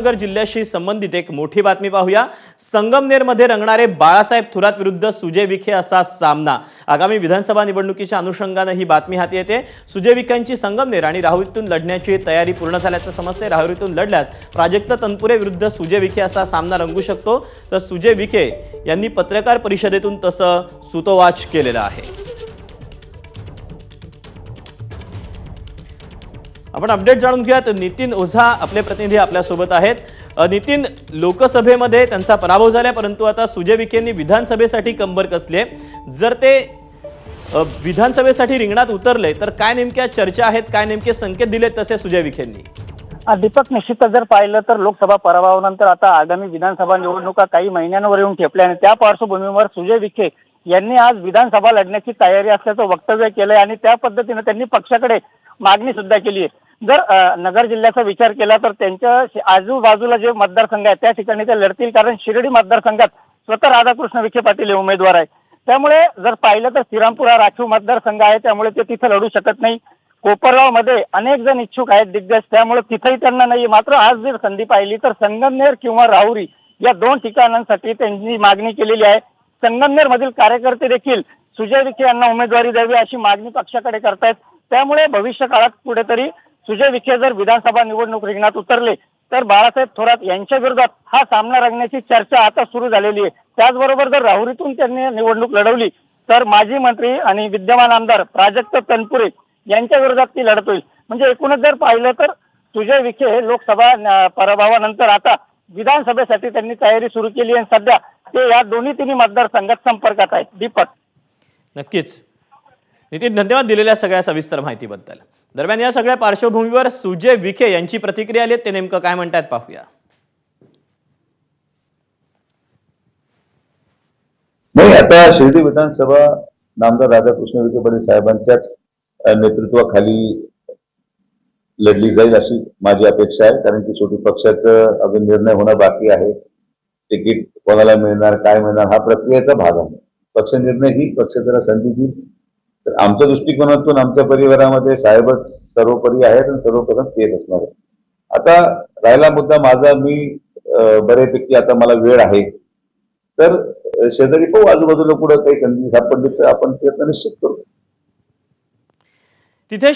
नगर जिल्ह्याशी संबंधित एक मोठी बातमी पाहूया. संगमनेरमध्ये रंगणारे बाळासाहेब थोरात विरुद्ध सुजय विखे असा सामना. आगामी विधानसभा निवडणुकीच्या अनुषंगानं ही बातमी हाती येते. सुजय विखेंची संगमनेर आणि राहुरीतून लढण्याची तयारी पूर्ण झाल्याचं समजते. राहुरीतून लढल्यास प्राजक्त तनपुरे विरुद्ध सुजय विखे असा सामना रंगू शकतो. तर सुजय विखे यांनी पत्रकार परिषदेतून तसं सुतोवाच केलेलं आहे. आपण अपडेट जाणून घेऊयात. नितीन ओझा आपले प्रतिनिधी आपल्यासोबत आहेत. नितीन लोकसभेमध्ये त्यांचा पराभव झाला परंतु आता सुजय विखेंनी विधानसभेसाठी कंबर कसले जर ते विधानसभेसाठी रिंगणात उतरले तर काय नेमक्या चर्चा आहेत काय नेमके संकेत दिलेत तसे सुजय विखेंनी? दीपक निश्चितच जर पाहिलं तर लोकसभा पराभवानंतर आता आगामी विधानसभा निवडणुका काही महिन्यांवर येऊन ठेपल्या आणि त्या पार्श्वभूमीवर सुजय विखे यांनी आज विधानसभा लढण्याची तयारी असल्याचं वक्तव्य केलंय आणि त्या पद्धतीनं त्यांनी पक्षाकडे मागणी सुद्धा केली आहे. जर नगर जिल्ह्याचा विचार केला तर त्यांच्या आजूबाजूला जे मतदारसंघ आहेत त्या ठिकाणी ते लढतील. कारण शिर्डी मतदारसंघात स्वतः राधाकृष्ण विखे पाटील हे उमेदवार आहे त्यामुळे जर पाहिलं तर श्रीरामपूर हा राखीव मतदारसंघ आहे त्यामुळे ते तिथं लढू शकत नाही. कोपरगावमध्ये अनेक जण इच्छुक आहेत दिग्गज त्यामुळे तिथेही त्यांना नाही. मात्र आज जर संधी पाहिली तर संगमनेर किंवा राहुरी या दोन ठिकाणांसाठी त्यांनी मागणी केलेली आहे. संगमनेरमधील कार्यकर्ते देखील सुजय विखे यांना उमेदवारी द्यावी अशी मागणी पक्षाकडे करतायत. त्यामुळे भविष्य काळात कुठेतरी सुजय विखे जर विधानसभा निवडणूक रिंगणात उतरले तर बाळासाहेब थोरात यांच्या विरोधात हा सामना रंगण्याची चर्चा आता सुरू झालेली आहे. त्याचबरोबर जर राहुरीतून त्यांनी निवडणूक लढवली तर माजी मंत्री आणि विद्यमान आमदार प्राजक्त तनपुरे यांच्या विरोधात ती लढत होईल. म्हणजे एकूणच जर पाहिलं तर सुजय विखे हे लोकसभा पराभवानंतर आता विधानसभेसाठी त्यांनी तयारी सुरू केली आहे. आणि सध्या ते या दोन्ही तिन्ही मतदारसंघात संपर्कात आहेत. दीपक. नक्कीच. नितीन धन्यवाद दिलेल्या सगळ्या सविस्तर माहितीबद्दल. दरम्यान या सगळ्या पार्श्वभूमीवर सुजय विखे यांची प्रतिक्रिया आली. ते नेमकं काय म्हणतात पाहूया. नाही आता शिर्डी विधानसभा नामदार राधाकृष्ण विखे पाटील साहेबांच्याच नेतृत्वाखाली लढली जाईल अशी माझी अपेक्षा आहे. कारण की शेवटी पक्षाचं अजून निर्णय होणं बाकी आहे. तिकीट कोणाला मिळणार काय मिळणार हा प्रक्रियेचा भाग आहे. पक्ष निर्णय ही पक्ष संधी तर आमच्या दृष्टिकोनातून आमच्या परिवारामध्ये साहेबच सर्वोपरी आहेत आणि सर्वप्रथम तेच असणार आहे आता राहिला मुद्दा माझा मी बऱ्यापैकी आता मला वेळ आहे. तर शेजारी पाहू आजूबाजूला कुठं काही संधी सापडली तर आपण प्रयत्न निश्चित करू. तिथे